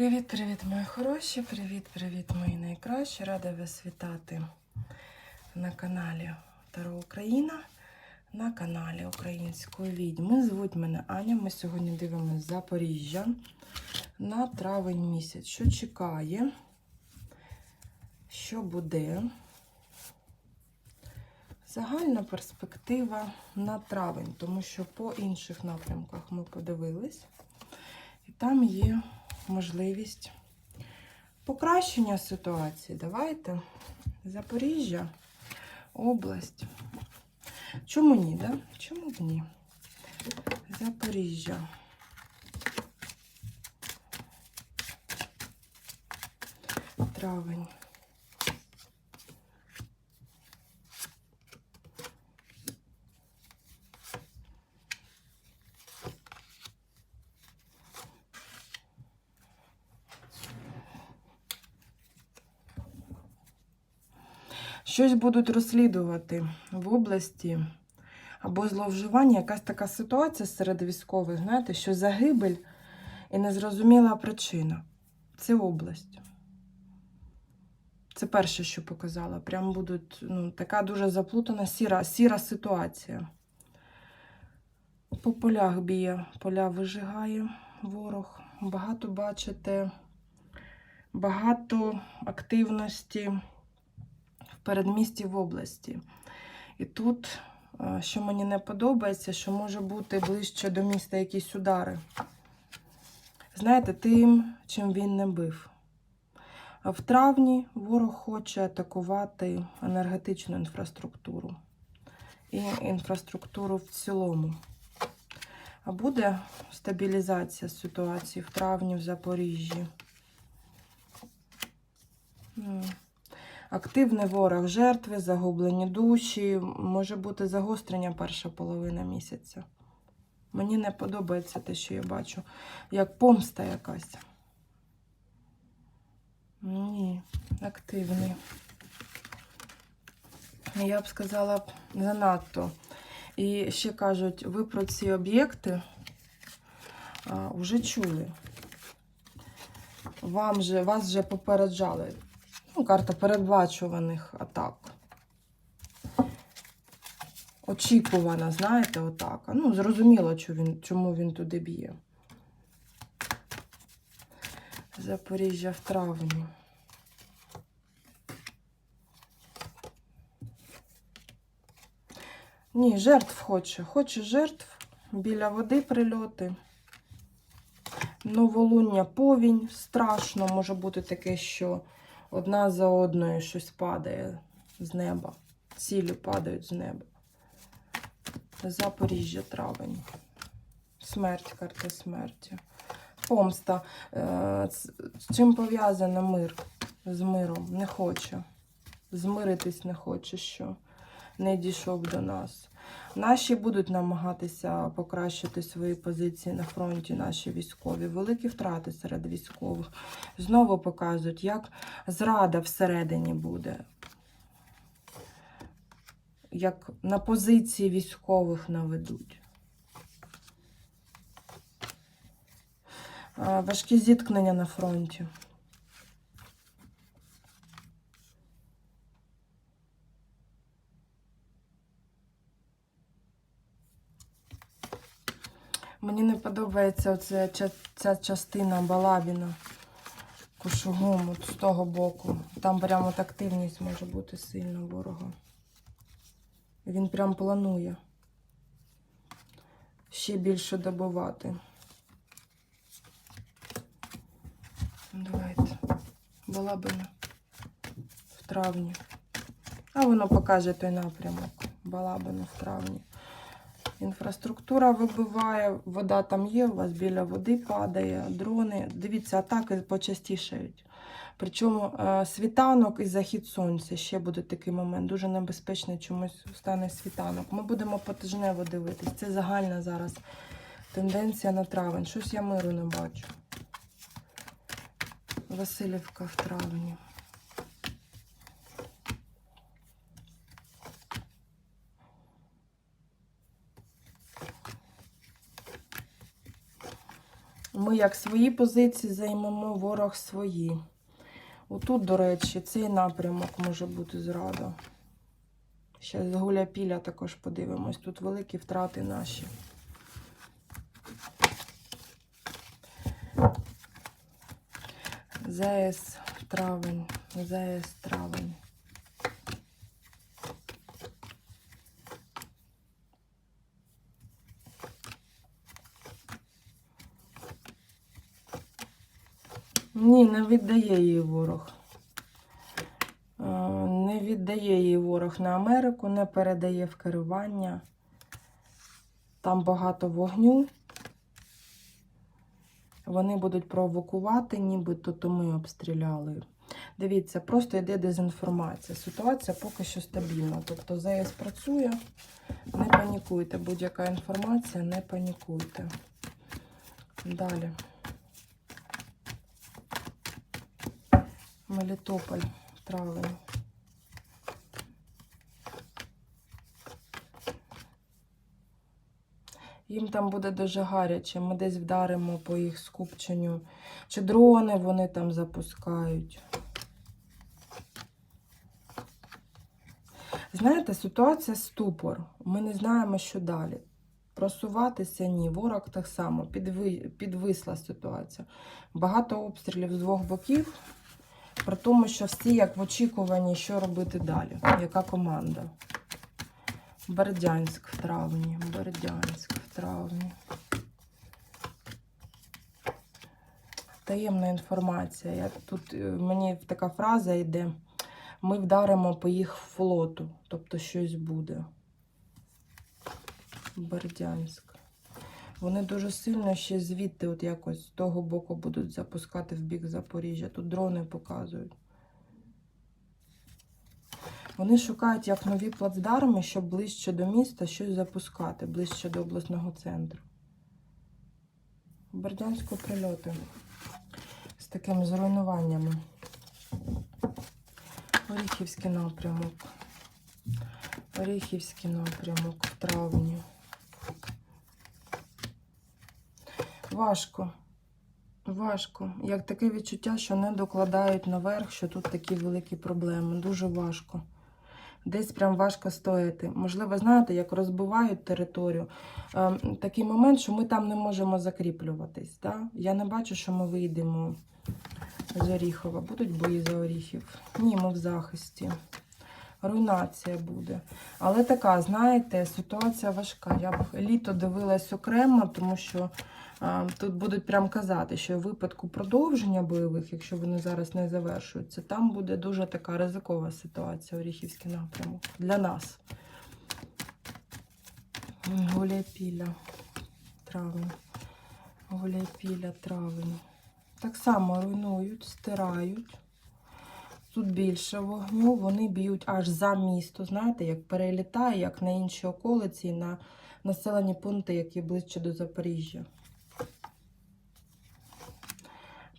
Привіт-привіт, мої хороші! Привіт-привіт, мої найкращі! Рада вас вітати на каналі Таро Україна, на каналі Української відьми. Звуть мене Аня. Ми сьогодні дивимося Запоріжжя на травень місяць. Що чекає? Що буде? Загальна перспектива на травень, тому що по інших напрямках ми подивились, і там є можливість покращення ситуації. Давайте. Запоріжжя, область. Чому ні, да? Чому б ні? Запоріжжя. Травень. Щось будуть розслідувати в області або зловживання, якась така ситуація серед військових, знаєте, що загибель і незрозуміла причина. Це область. Це перше, що показала. Прям будуть ну, така дуже заплутана сіра, сіра ситуація. По полях б'є, поля вижигає ворог. Багато бачите, багато активності передмісті в області. І тут, е, що мені не подобається, що може бути ближче до міста якісь удари. Знаєте, тим, чим він не бив. В травні ворог хоче атакувати енергетичну інфраструктуру і інфраструктуру в цілому. А буде стабілізація ситуації в травні в Запоріжжі. Активний ворог жертви, загублені душі, може бути загострення перша половина місяця. Мені не подобається те, що я бачу, як помста якась. Ні, активний. Я б сказала занадто. І ще кажуть, ви про ці об'єкти вже чули. Вам же, вас вже попереджали. Ну, карта передбачуваних атак. Очікувана, знаєте, атака. Ну, зрозуміло, чому він туди б'є. Запоріжжя в травні. Ні, жертв хоче. Хоче жертв. Біля води прильоти. Новолуння, повінь. Страшно може бути таке, що одна за одною щось падає з неба. Цілі падають з неба. Запоріжжя, травень. Смерть, карта смерті. Помста. Е, З з чим пов'язана мир? З миром. Не хоче. Змиритись не хоче, що не дійшов до нас. Наші будуть намагатися покращити свої позиції на фронті, наші військові. Великі втрати серед військових. Знову показують, як зрада всередині буде. Як на позиції військових наведуть. Важкі зіткнення на фронті. Мені не подобається оця, ця, частина Балабіна Кушугум от з того боку. Там прямо от активність може бути сильна ворога. Він прям планує ще більше добивати. Давайте. Балабина в травні. А воно покаже той напрямок. Балабина в травні. Інфраструктура вибиває, вода там є, у вас біля води падає, дрони. Дивіться, атаки почастішають. Причому е, світанок і захід сонця ще буде такий момент. Дуже небезпечний чомусь стане світанок. Ми будемо потижнево дивитись. Це загальна зараз тенденція на травень. Щось я миру не бачу. Васильівка в травні. Ми як свої позиції займемо, ворог свої. Отут, до речі, цей напрямок може бути зрада. Ще з Гуляпіля також подивимось. Тут великі втрати наші. ЗС травень, ЗС травень. Ні, не віддає її ворог. Е, Не віддає її ворог на Америку, не передає в керування. Там багато вогню. Вони будуть провокувати, нібито то ми обстріляли. Дивіться, просто йде дезінформація. Ситуація поки що стабільна. Тобто ЗАЕС працює, не панікуйте. Будь-яка інформація, не панікуйте. Далі. Мелітополь, травень. Їм там буде дуже гаряче. Ми десь вдаримо по їх скупченню. Чи дрони вони там запускають. Знаєте, ситуація ступор. Ми не знаємо, що далі. Просуватися ні. Ворог так само. Підвисла ситуація. Багато обстрілів з двох боків. При тому, що всі як в очікуванні, що робити далі. Яка команда? Бердянськ в травні. Бердянськ в травні. Таємна інформація. Я, тут е, мені така фраза йде. Ми вдаримо по їх флоту. Тобто щось буде. Бердянськ. Вони дуже сильно ще звідти, от якось з того боку будуть запускати в бік Запоріжжя. Тут дрони показують. Вони шукають як нові плацдарми, щоб ближче до міста щось запускати, ближче до обласного центру. Бердянську прильоти з такими зруйнуваннями. Оріхівський напрямок. Оріхівський напрямок в травні. Важко. Важко. Як таке відчуття, що не докладають наверх, що тут такі великі проблеми. Дуже важко. Десь прям важко стояти. Можливо, знаєте, як розбивають територію. Е, такий момент, що ми там не можемо закріплюватись. Да? Я не бачу, що ми вийдемо з Оріхова. Будуть бої за Оріхів. Ні, ми в захисті. Руйнація буде. Але така, знаєте, ситуація важка. Я б літо дивилась окремо, тому що а, тут будуть прям казати, що в випадку продовження бойових, якщо вони зараз не завершуються, там буде дуже така ризикова ситуація Оріхівський напрямок для нас. Гуляпіля, травень. Гуляпіля, травень. Так само руйнують, стирають. Тут більше вогню, вони б'ють аж за місто. Знаєте, як перелітає, як на інші околиці, на населені пункти, які ближче до Запоріжжя.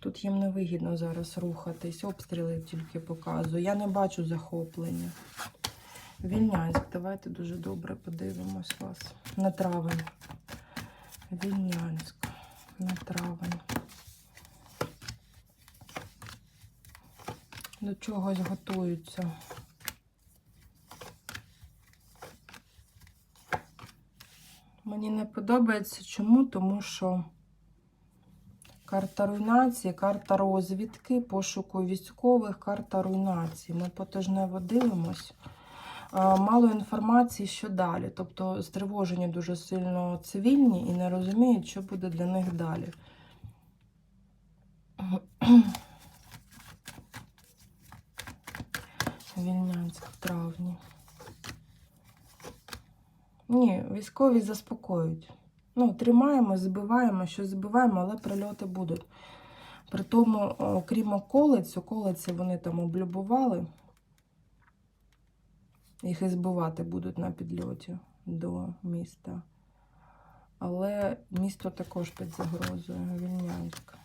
Тут їм невигідно зараз рухатись, обстріли тільки показую. Я не бачу захоплення. Вільнянськ, давайте дуже добре подивимось вас. На травень. Вільнянськ. На травень. До чогось готуються. Мені не подобається чому, тому що карта руйнації, карта розвідки, пошуку військових, карта руйнації. Ми потижнево дивимось. Мало інформації, що далі. Тобто стривожені дуже сильно цивільні і не розуміють, що буде для них далі. Вільнянськ в травні. Ні, військові заспокоюють. Ну, тримаємо, збиваємо, що збиваємо, але прильоти будуть. При тому, окрім околиць, околиці вони там облюбували. Їх і збивати будуть на підльоті до міста. Але місто також під загрозою. Вільнянськ.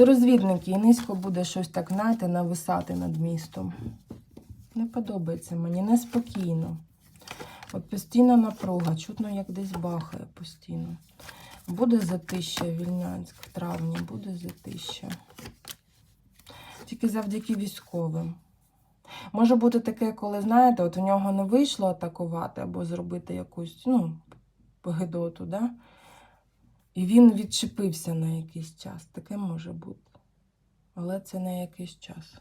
От розвідники і низько буде щось так, знаєте, нависати над містом. Не подобається мені, неспокійно. От постійна напруга, чутно, як десь бахає постійно. Буде затища Вільнянськ в травні, буде затища. Тільки завдяки військовим. Може бути таке, коли, знаєте, от у нього не вийшло атакувати або зробити якусь, ну, гидоту, да? І він відчепився на якийсь час. Таке може бути. Але це на якийсь час.